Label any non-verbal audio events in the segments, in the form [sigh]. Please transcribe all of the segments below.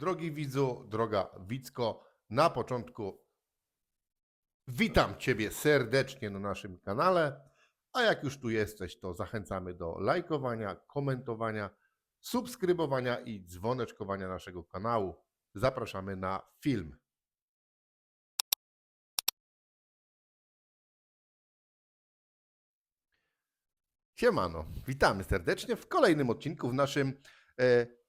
Drogi widzu, droga widzko, na początku witam Ciebie serdecznie na naszym kanale, a jak już tu jesteś, to zachęcamy do lajkowania, komentowania, subskrybowania i dzwoneczkowania naszego kanału. Zapraszamy na film. Siemano, witamy serdecznie w kolejnym odcinku w naszym e,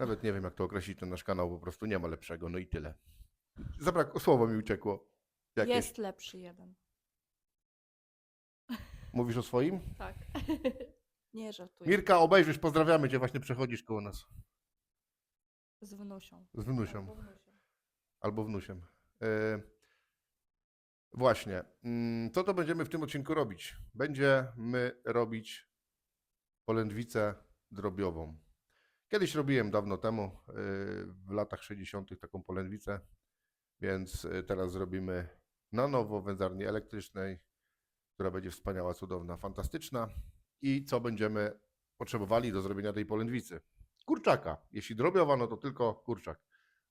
nawet nie wiem, jak to określić, ten nasz kanał po prostu nie ma lepszego, no i tyle. Zabrakło, słowo mi uciekło. Jakieś. Jest lepszy jeden. Mówisz o swoim? Tak. [laughs] Nie żartuję. Mirka, obejrzysz, pozdrawiamy cię, właśnie przechodzisz koło nas. Z wnusią. Z wnusią, Albo wnusią. albo wnusiem. E, właśnie, mm, co to będziemy w tym odcinku robić? Będziemy robić polędwicę drobiową. Kiedyś robiłem dawno temu, e, w latach 60. taką polędwicę, więc e, teraz zrobimy na nowo w wędzarni elektrycznej, która będzie wspaniała, cudowna, fantastyczna. I co będziemy potrzebowali do zrobienia tej polędwicy? Kurczaka. Jeśli drobiowa, no to tylko kurczak.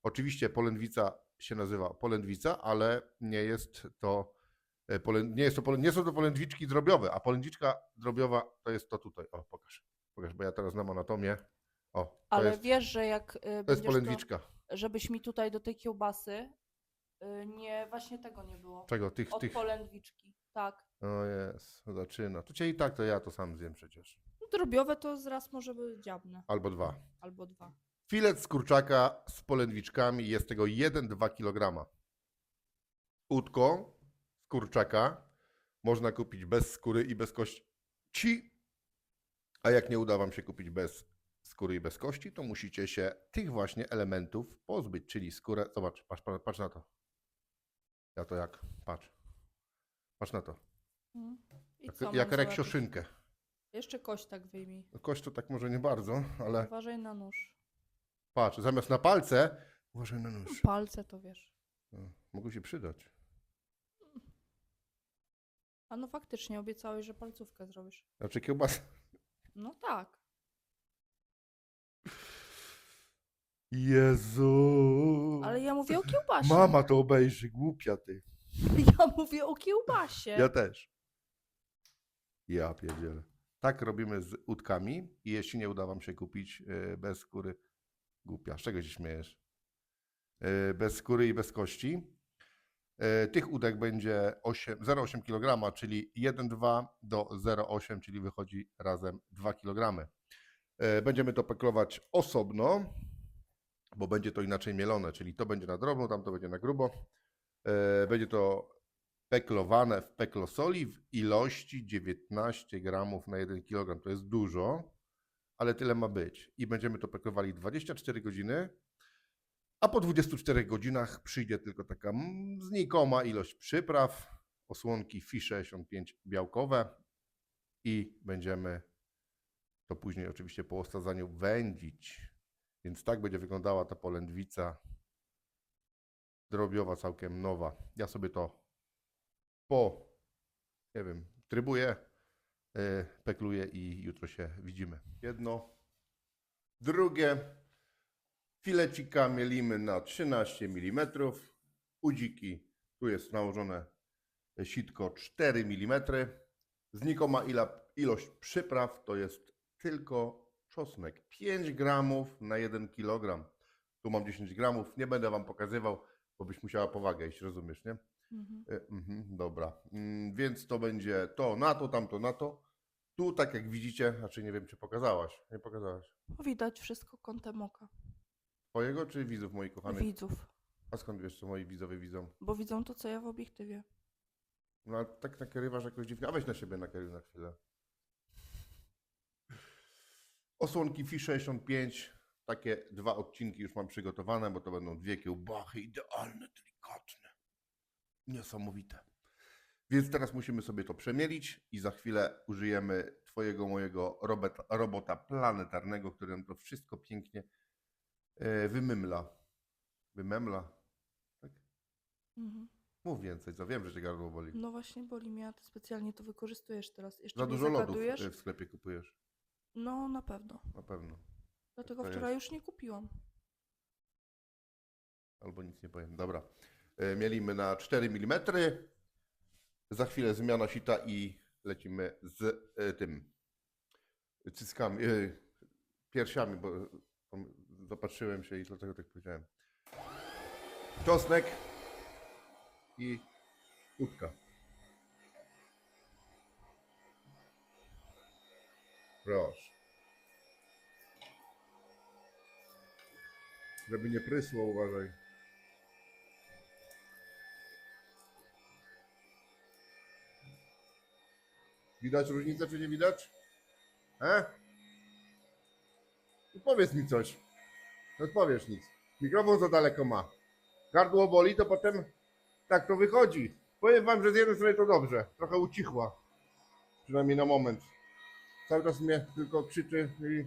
Oczywiście polędwica się nazywa polędwica, ale nie jest to, polę, nie, jest to nie są to polędwiczki drobiowe, a polędwiczka drobiowa to jest to tutaj. O, pokaż. Pokaż, bo ja teraz znam anatomię. O, to, Ale jest, wiesz, że jak y, to jest będziesz to, polędwiczka. żebyś mi tutaj do tej kiełbasy y, nie, właśnie tego nie było. Czego? Tych, Od tych. polędwiczki. Tak. O jest, zaczyna. To cię i tak to ja to sam zjem przecież. No, Drobiowe to zraz może być dziabne. Albo dwa. Albo dwa. Filet z kurczaka z polędwiczkami jest tego 1-2 kg. Udko z kurczaka można kupić bez skóry i bez kości. A jak nie uda Wam się kupić bez skóry i bez kości, to musicie się tych właśnie elementów pozbyć, czyli skórę. Zobacz, patrz, patrz, na to. Ja to jak? Patrz. Patrz na to. Mhm. Jak, jak reksioszynkę. Jeszcze kość tak wyjmij. Kość to tak może nie bardzo, ale Uważaj na nóż. patrz, zamiast na palce, uważaj na nóż. Palce to wiesz. No, Mogą się przydać. A no faktycznie obiecałeś, że palcówkę zrobisz. Znaczy kiełbasa. No tak. Jezu. Ale ja mówię o kiełbasie. Mama to obejrzy, głupia ty. Ja mówię o kiełbasie. Ja też. Ja pierdzielę. Tak robimy z udkami i jeśli nie uda wam się kupić e, bez skóry, głupia, z czego się śmiejesz? E, Bez skóry i bez kości. E, Tych udek będzie 8 0,8 kg, czyli 1,2 do 0,8, czyli wychodzi razem 2 kg. Będziemy to peklować osobno, bo będzie to inaczej mielone, czyli to będzie na drobno, tam to będzie na grubo. E, Będzie to peklowane w peklosoli w ilości 19 gramów na 1 kg. To jest dużo, ale tyle ma być. I będziemy to peklowali 24 godziny, a po 24 godzinach przyjdzie tylko taka mm, znikoma ilość przypraw, osłonki FI 65 białkowe i będziemy to później oczywiście po osadzaniu wędzić. Więc tak będzie wyglądała ta polędwica drobiowa, całkiem nowa. Ja sobie to po, nie wiem, trybuję, yy, pekluję i jutro się widzimy. Jedno. Drugie. Filecika mielimy na 13 mm. Udziki, tu jest nałożone sitko 4 mm. Znikoma ilość przypraw to jest tylko czosnek. 5 gramów na 1 kg. Tu mam 10 gramów. Nie będę Wam pokazywał, bo byś musiała powagę iść, rozumiesz, nie? Mhm. E, mhm, dobra, Mm, więc to będzie to na to, tamto na to. Tu, tak jak widzicie, znaczy nie wiem, czy pokazałaś. Nie pokazałaś. No Widać wszystko kątem oka. Twojego czy widzów moich kochanych? Widzów. A skąd wiesz, co moi widzowie widzą? Bo widzą to, co ja w obiektywie. No ale tak nakierywasz jakoś dziwnie. A weź na siebie nakieruj na chwilę. Osłonki FI 65. Takie dwa odcinki już mam przygotowane, bo to będą dwie kiełbachy idealne, delikatne. Niesamowite. Więc teraz musimy sobie to przemielić i za chwilę użyjemy Twojego, mojego robota, robota planetarnego, który nam to wszystko pięknie e, wymymla. Wymemla? Tak? Mhm. Mów więcej, co wiem, że cię gardło boli. No właśnie boli mnie, a ty specjalnie to wykorzystujesz teraz. Jeszcze Za dużo lodów zagadujesz? e, w sklepie kupujesz, No na pewno. na pewno. Dlatego To wczoraj już nie kupiłam. Albo nic nie powiem. Dobra. E, Mielimy na 4 mm. Za chwilę zmiana sita i lecimy z e, tym cyckami, e, piersiami, bo zapatrzyłem się i dlatego tak powiedziałem. Czosnek i łódka. Proszę. Żeby nie prysło, uważaj. Widać różnicę, czy nie widać? E? No powiedz mi coś. Nie odpowiesz nic. Mikrofon za daleko ma. Gardło boli, to potem tak to wychodzi. Powiem wam, że z jednej strony to dobrze. Trochę ucichła. Przynajmniej na moment. Cały czas mnie tylko krzyczy i,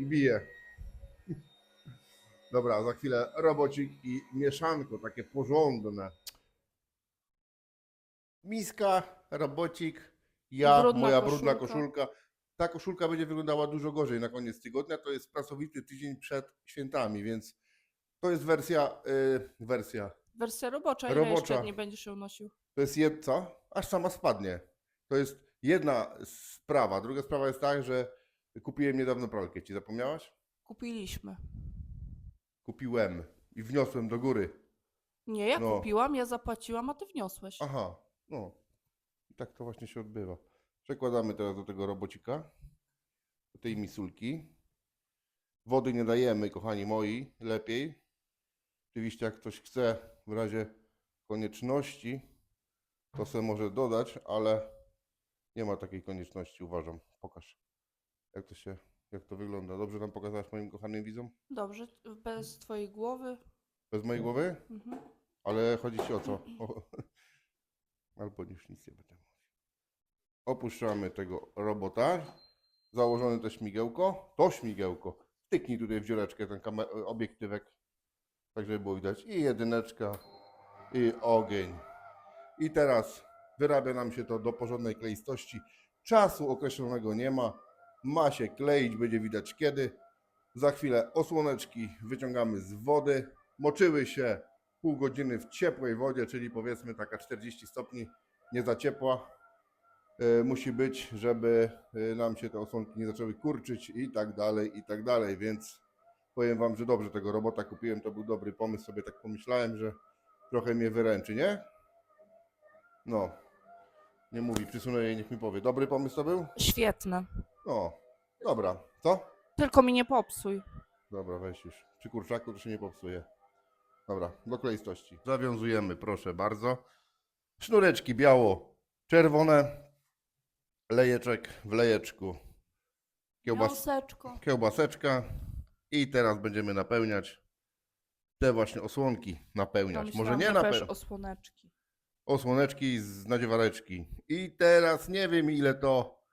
i bije. Dobra, za chwilę robocik i mieszanko, takie porządne. Miska, robocik, ja, Brudna moja brudna koszulka. koszulka. Ta koszulka będzie wyglądała dużo gorzej na koniec tygodnia. To jest pracowity tydzień przed świętami, więc to jest wersja, y, wersja. Wersja robocza, ile Robocza. jeszcze dni będziesz ją nosił? To jest jed, co? Aż sama spadnie. To jest jedna sprawa. Druga sprawa jest tak, że kupiłem niedawno pralkę. Ci zapomniałaś? Kupiliśmy. Kupiłem i wniosłem do góry. Nie, ja No. kupiłam, ja zapłaciłam, a ty wniosłeś. Aha, no. I tak to właśnie się odbywa. Przekładamy teraz do tego robocika, do tej misulki. Wody nie dajemy, kochani moi, lepiej. Oczywiście jak ktoś chce w razie konieczności, to se może dodać, ale nie ma takiej konieczności, uważam. Pokaż, jak to się, jak to wygląda. Dobrze nam pokazałaś moim kochanym widzom? Dobrze, bez twojej głowy. Bez mojej głowy? Mhm. Ale chodzi ci o co? O, [laughs] albo już nic nie będę mówił. Opuszczamy tego robota. Założone to śmigiełko. To śmigiełko. Tyknij tutaj w dziureczkę ten kamer- obiektywek. Tak, żeby było widać. I jedyneczka. I ogień. I teraz wyrabia nam się to do porządnej kleistości. Czasu określonego nie ma. Ma się kleić, będzie widać kiedy. Za chwilę osłoneczki wyciągamy z wody. Moczyły się pół godziny w ciepłej wodzie, czyli powiedzmy taka 40 stopni, nie za ciepła. E, musi być, żeby e, nam się te osłonki nie zaczęły kurczyć i tak dalej, i tak dalej, więc powiem Wam, że dobrze tego robota kupiłem, to był dobry pomysł, sobie tak pomyślałem, że trochę mnie wyręczy, nie? No, nie mówi, przysunę jej, niech mi powie. Dobry pomysł to był? Świetne. No, dobra, co? Tylko mi nie popsuj. Dobra, weź już. Przy kurczaku to się nie popsuje. Dobra, do kleistości. Zawiązujemy, proszę bardzo. Sznureczki biało-czerwone. Lejeczek w lejeczku. Kiełbas, kiełbaseczka. I teraz będziemy napełniać te właśnie osłonki. Napełniać. Może nie napełniać. napełniać. osłoneczki. Osłoneczki z nadziewareczki. I teraz nie wiem ile to,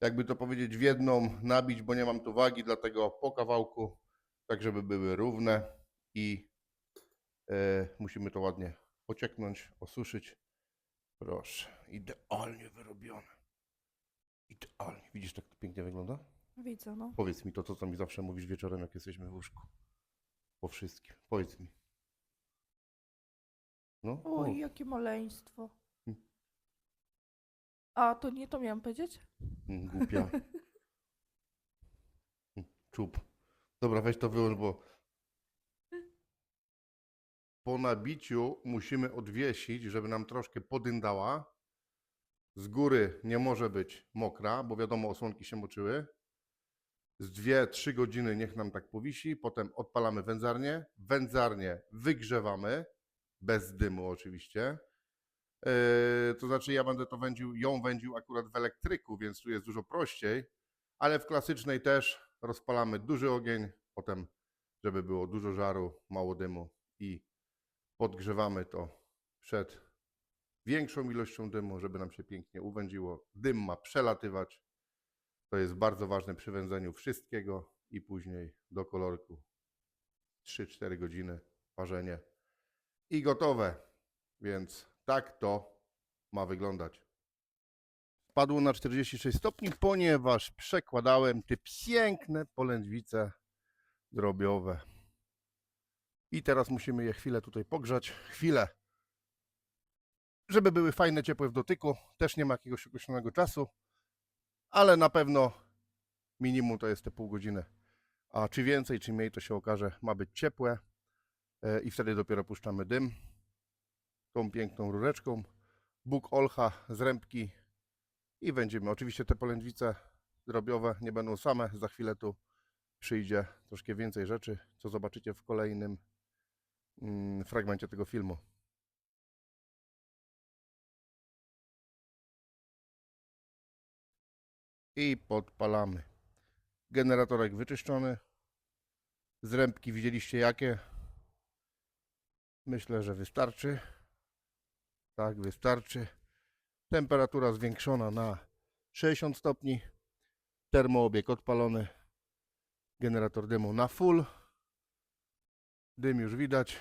jakby to powiedzieć, w jedną nabić, bo nie mam tu wagi, dlatego po kawałku, tak żeby były równe i e, musimy to ładnie pocieknąć, osuszyć. Proszę, idealnie wyrobione. Idealnie. Widzisz, tak to pięknie wygląda? Widzę, no. Powiedz mi to, co, co mi zawsze mówisz wieczorem, jak jesteśmy w łóżku. Po wszystkim. Powiedz mi. No, Oj, jakie maleństwo. A, to nie to miałam powiedzieć? Mm, Głupia. [laughs] Czub. Dobra, weź to wyłącz, bo po nabiciu musimy odwiesić, żeby nam troszkę podyndała. Z góry nie może być mokra, bo wiadomo, osłonki się moczyły. Z 2-3 godziny niech nam tak powisi, potem odpalamy wędzarnię. Wędzarnię wygrzewamy, bez dymu oczywiście. Yy, to znaczy ja będę to wędził, ją wędził akurat w elektryku, więc tu jest dużo prościej, ale w klasycznej też rozpalamy duży ogień, potem żeby było dużo żaru, mało dymu i podgrzewamy to przed większą ilością dymu, żeby nam się pięknie uwędziło. Dym ma przelatywać. To jest bardzo ważne przy wędzeniu wszystkiego i później do kolorku 3-4 godziny parzenie i gotowe. Więc tak to ma wyglądać. Spadło na 46 stopni, ponieważ przekładałem te piękne polędwice drobiowe. I teraz musimy je chwilę tutaj pogrzać. Chwilę. Żeby były fajne, ciepłe w dotyku. Też nie ma jakiegoś określonego czasu, ale na pewno minimum to jest te pół godziny. A czy więcej, czy mniej, to się okaże. Ma być ciepłe e, i wtedy dopiero puszczamy dym tą piękną rureczką. Bóg Olcha z i będziemy. Oczywiście te polędwice drobiowe nie będą same. Za chwilę tu przyjdzie troszkę więcej rzeczy, co zobaczycie w kolejnym mm, fragmencie tego filmu. I podpalamy. Generatorek wyczyszczony. Zrębki widzieliście jakie? Myślę, że wystarczy. Tak, wystarczy. Temperatura zwiększona na 60 stopni. Termoobieg odpalony. Generator dymu na full. Dym już widać.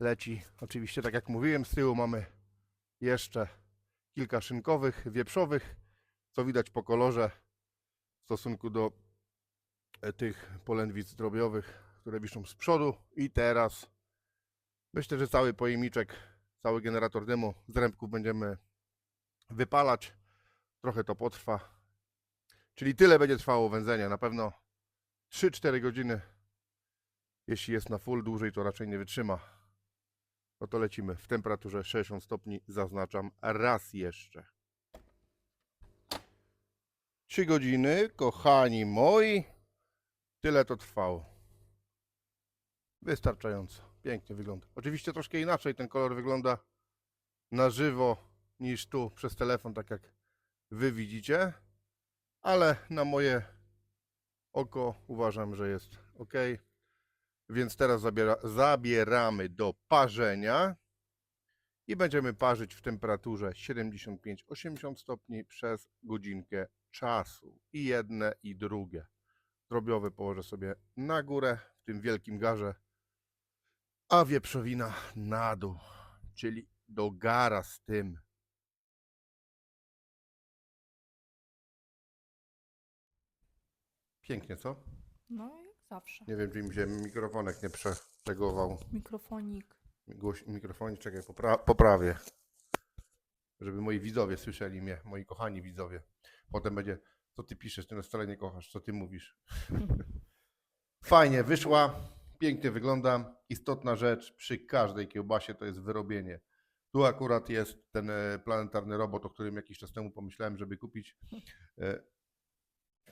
Leci. Oczywiście, tak jak mówiłem, z tyłu mamy jeszcze kilka szynkowych, wieprzowych, co widać po kolorze w stosunku do e, tych polędwic drobiowych, które wiszą z przodu. I teraz myślę, że cały pojemniczek, cały generator dymu z rębków będziemy wypalać. Trochę to potrwa. Czyli tyle będzie trwało wędzenie. Na pewno 3-4 godziny. Jeśli jest na full, dłużej to raczej nie wytrzyma. No to lecimy w temperaturze 60 stopni. Zaznaczam raz jeszcze. 3 godziny, kochani moi. Tyle to trwało. Wystarczająco. Pięknie wygląda. Oczywiście troszkę inaczej ten kolor wygląda na żywo niż tu przez telefon, tak jak wy widzicie. Ale na moje oko uważam, że jest ok. Więc teraz zabiera, zabieramy do parzenia i będziemy parzyć w temperaturze 75-80 stopni przez godzinkę czasu. I jedne, i drugie. Drobiowe położę sobie na górę w tym wielkim garze, a wieprzowina na dół, czyli do gara z tym. Pięknie, co? No jak zawsze. Nie wiem, czy mi się mikrofonek nie przetegował. Mikrofonik. Głoś, mikrofonik, czekaj, popra poprawię. Żeby moi widzowie słyszeli mnie, moi kochani widzowie. Potem będzie, co ty piszesz, ty nas wcale nie kochasz, co ty mówisz. [laughs] Fajnie wyszła, pięknie wygląda. Istotna rzecz przy każdej kiełbasie to jest wyrobienie. Tu akurat jest ten e, planetarny robot, o którym jakiś czas temu pomyślałem, żeby kupić. E,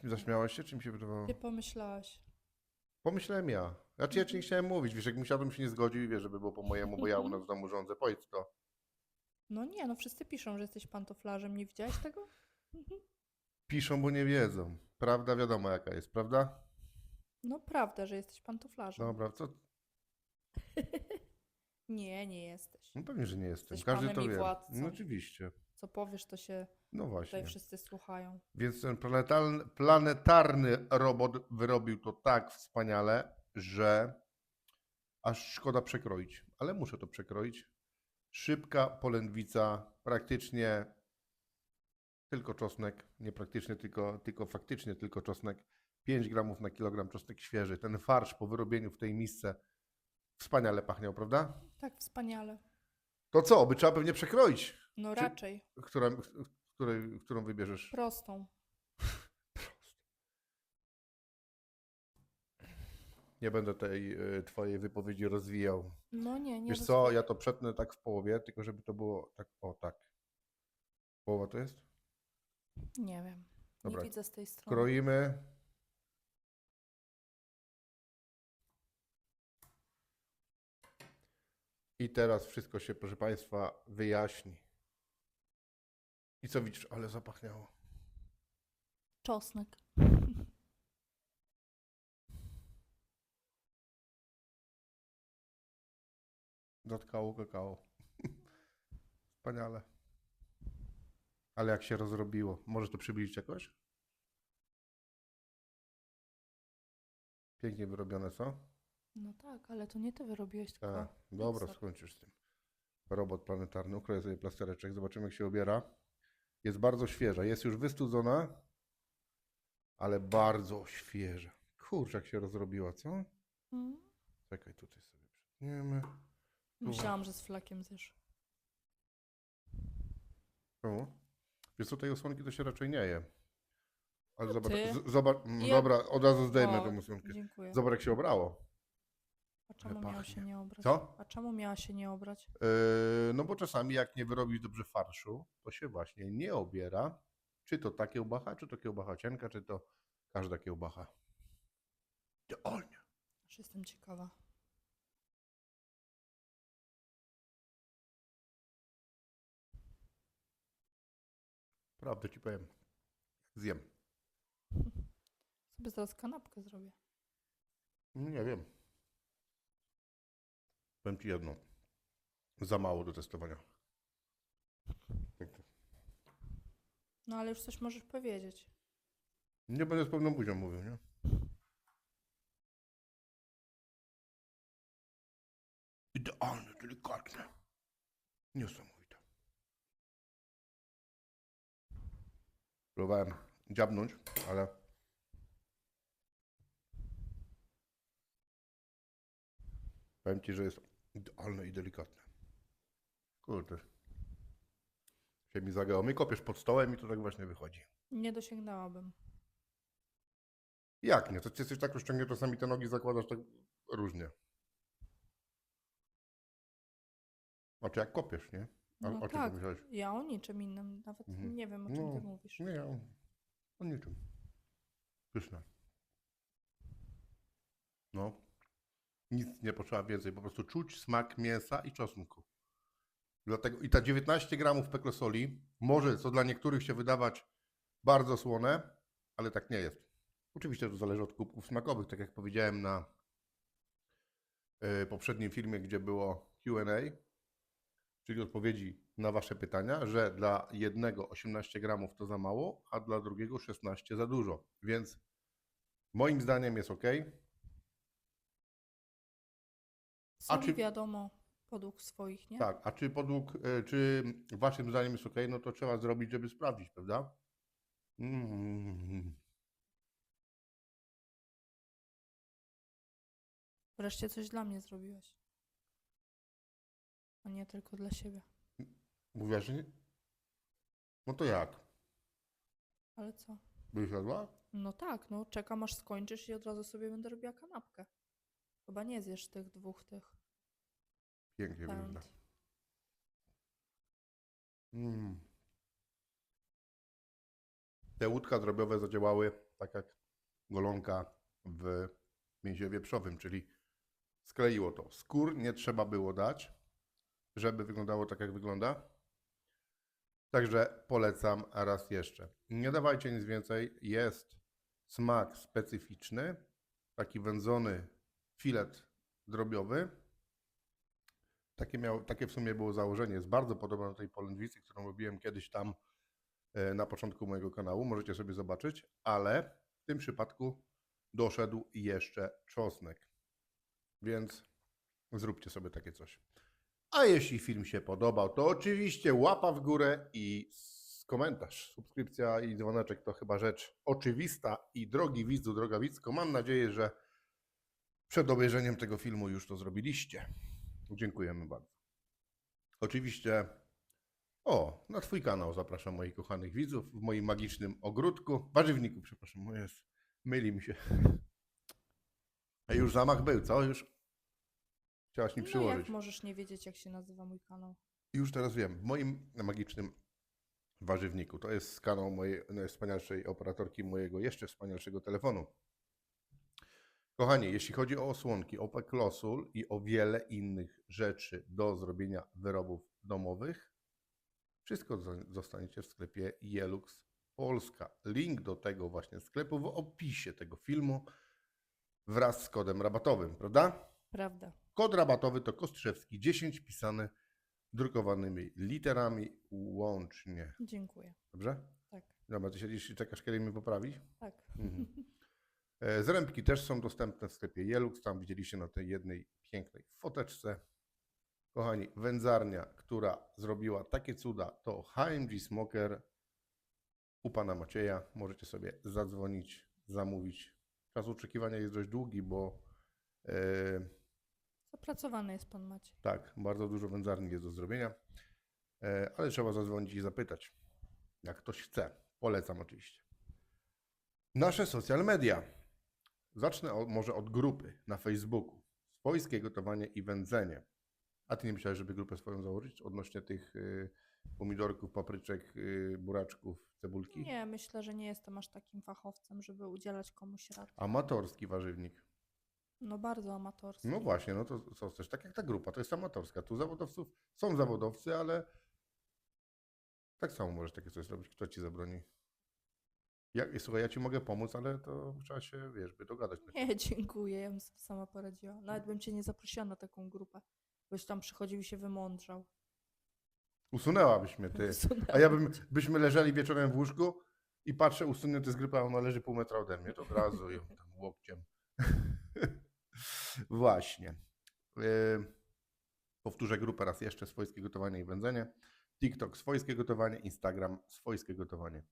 Zaśmiałaś się, czy mi się wydawało? Ty pomyślałaś. Pomyślałem ja. Znaczy ja ci nie chciałem mówić, wiesz, jak musiałbym się nie zgodził i wiesz, żeby było po mojemu, bo ja u nas w domu rządzę. Powiedz to. No nie, no wszyscy piszą, że jesteś pantoflarzem. Nie widziałeś tego? Piszą, bo nie wiedzą. Prawda wiadomo jaka jest, prawda? No prawda, że jesteś pantoflarzem. Dobra, co? [laughs] Nie, nie jesteś. No pewnie, że nie jestem. Jesteś Każdy panem to i wie. władcą. No oczywiście. Co powiesz, to się No tutaj właśnie. wszyscy słuchają. Więc ten planetarny, planetarny robot wyrobił to tak wspaniale, że aż szkoda przekroić. Ale muszę to przekroić. Szybka polędwica, praktycznie tylko czosnek, nie praktycznie, tylko, tylko faktycznie tylko czosnek. 5 gramów na kilogram czosnek świeży. Ten farsz po wyrobieniu w tej misce wspaniale pachniał, prawda? Tak, wspaniale. To co, by trzeba pewnie przekroić. No Czy- raczej. Która, której, którą wybierzesz? Prostą. [laughs] Nie będę tej y, twojej wypowiedzi rozwijał. No nie, nie. Wiesz roz- co, ja to przetnę tak w połowie, tylko żeby to było tak, o tak. Połowa to jest? Nie wiem. Dobra. Nie widzę z tej strony. Kroimy. I teraz wszystko się, proszę Państwa, wyjaśni. I co widzisz? Ale zapachniało. Czosnek. Zatkało kakao. Wspaniale. Ale jak się rozrobiło. Możesz to przybliżyć jakoś? Pięknie wyrobione, co? No tak, ale to nie ty wyrobiłeś, tylko Tak. Dobra, skończysz z tym. Robot planetarny. Ukroję sobie plastereczek. Zobaczymy, jak się obiera. Jest bardzo świeża. Jest już wystudzona, ale bardzo świeża. Kurczę, jak się rozrobiła, co? Mm. Czekaj, tutaj sobie przytniemy. Myślałam, że z flakiem zjesz. O. Wiesz co, tej osłonki to się raczej nie je. Ale zobacz, ty. zobacz, mm, Ja- dobra, od razu zdejmę O, tę osłonkę. Dziękuję. Zobacz, jak się obrało. A czemu miała pachnie. się nie obrać? Co? A czemu miała się nie obrać? Yy, no bo czasami jak nie wyrobisz dobrze farszu, to się właśnie nie obiera. Czy to ta kiełbacha, czy to kiełbacha cienka, czy to każda kiełbacha. Idealnie. Aż jestem ciekawa. Prawdę ci powiem. Zjem. [laughs] Sobie zaraz kanapkę zrobię. Nie wiem. Powiem ci jedno. Za mało do testowania. No ale już coś możesz powiedzieć. Nie będę z pewną buzią mówił, nie? Idealne, delikatne. Niesamowite. Próbowałem dziabnąć, ale powiem ci, że jest idealne i delikatne. Kurde. Się mi zagało. My kopiesz pod stołem i to tak właśnie wychodzi. Nie dosięgnęłabym. Jak nie? To ty jesteś tak rozciągnięty, czasami te nogi zakładasz tak różnie. Znaczy jak kopiesz, nie? A, No o czym tak, pomyślałeś? ja o niczym innym. Nawet Mhm. nie wiem, o czym No, ty mówisz. Nie, ja o niczym. Pyszne. No. Nic nie potrzeba więcej. Po prostu czuć smak mięsa i czosnku. Dlatego i ta 19 gramów peklosoli może, co dla niektórych się wydawać bardzo słone, ale tak nie jest. Oczywiście to zależy od kubków smakowych, tak jak powiedziałem na y, poprzednim filmie, gdzie było Q&A, czyli odpowiedzi na Wasze pytania, że dla jednego 18 gramów to za mało, a dla drugiego 16 za dużo. Więc moim zdaniem jest ok. A czy- wiadomo, podług swoich, nie? Tak, a czy podług, y, czy Waszym zdaniem jest ok, no to trzeba zrobić, żeby sprawdzić, prawda? Mm. Wreszcie coś dla mnie zrobiłeś. A nie tylko dla siebie. Mówiłaś, że nie? No to jak? Ale co? Byś jadła? No tak, no czekam aż skończysz i od razu sobie będę robiła kanapkę. Chyba nie zjesz tych dwóch tych Pięknie wygląda. pęd. Mm. Te łódka drobiowe zadziałały tak jak golonka w mięsie wieprzowym, czyli skleiło to. Skór nie trzeba było dać, żeby wyglądało tak jak wygląda. Także polecam raz jeszcze. Nie dawajcie nic więcej. Jest smak specyficzny, taki wędzony filet drobiowy. Takie, miał, takie w sumie było założenie. Jest bardzo podobne do tej polędwicy, którą robiłem kiedyś tam e, na początku mojego kanału. Możecie sobie zobaczyć, ale w tym przypadku doszedł jeszcze czosnek. Więc zróbcie sobie takie coś. A jeśli film się podobał, to oczywiście łapa w górę i komentarz. Subskrypcja i dzwoneczek to chyba rzecz oczywista i drogi widzu, droga widzko, mam nadzieję, że przed obejrzeniem tego filmu już to zrobiliście. Dziękujemy bardzo. Oczywiście, o, na Twój kanał zapraszam moich kochanych widzów w moim magicznym ogródku, warzywniku, przepraszam, jest, myli mi się. A już zamach był, co? Już chciałaś mi No przyłożyć. jak możesz nie wiedzieć, jak się nazywa mój kanał? Już teraz wiem, w moim magicznym warzywniku. To jest kanał mojej najwspanialszej operatorki mojego jeszcze wspanialszego telefonu. Kochani, jeśli chodzi o osłonki, o peklosul i o wiele innych rzeczy do zrobienia wyrobów domowych, wszystko zo- dostaniecie w sklepie Jelux Polska. Link do tego właśnie sklepu w opisie tego filmu wraz z kodem rabatowym, prawda? Prawda. Kod rabatowy to Kostrzewski 10 pisany drukowanymi literami łącznie. Dziękuję. Dobrze? Tak, Dobra, ty siedzisz i czekasz, kiedy mnie poprawi? tak. Mhm. [laughs] E, Zrębki też są dostępne w sklepie Jelux. Tam widzieliście na tej jednej pięknej foteczce. Kochani, wędzarnia, która zrobiła takie cuda, to HMG Smoker u pana Macieja. Możecie sobie zadzwonić zamówić. Czas oczekiwania jest dość długi, bo e, Zapracowany jest pan Maciej. tak, bardzo dużo wędzarni jest do zrobienia, e, ale trzeba zadzwonić i zapytać, jak ktoś chce. Polecam oczywiście. Nasze social media. Zacznę o, może od grupy na Facebooku. Swojskie gotowanie i wędzenie. A ty nie myślałeś, żeby grupę swoją założyć odnośnie tych y, pomidorków, papryczek, y, buraczków, cebulki? Nie, myślę, że nie jestem aż takim fachowcem, żeby udzielać komuś rad. Amatorski warzywnik. No bardzo amatorski. No właśnie, no to co chcesz? Tak jak ta grupa, to jest amatorska. Tu zawodowców są zawodowcy, ale tak samo możesz takie coś zrobić. Kto ci zabroni? Ja, słuchaj, ja ci mogę pomóc, ale to trzeba się, wiesz, by dogadać. Nie, dziękuję, ja bym sobie sama poradziła. Nawet bym cię nie zaprosiła na taką grupę. Byś tam przychodził i się wymądrzał. Usunęłabyś mnie, ty. [laughs] A ja bym, byśmy leżeli wieczorem w łóżku i patrzę, usunę to z grypa, a ona leży pół metra ode mnie, to od razu ją tam łokciem. [laughs] Właśnie. Yy, powtórzę grupę raz jeszcze, swojskie gotowanie i wędzenie. TikTok swojskie gotowanie, Instagram swojskie gotowanie.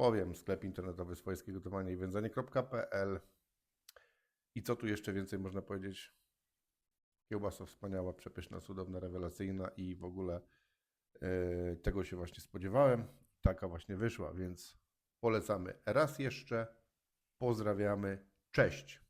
Powiem, sklep internetowy swojskie gotowanie i wędzenie.pl i co tu jeszcze więcej można powiedzieć? Kiełbasa wspaniała, przepyszna, cudowna, rewelacyjna i w ogóle e, tego się właśnie spodziewałem. Taka właśnie wyszła, więc polecamy raz jeszcze. Pozdrawiamy. Cześć.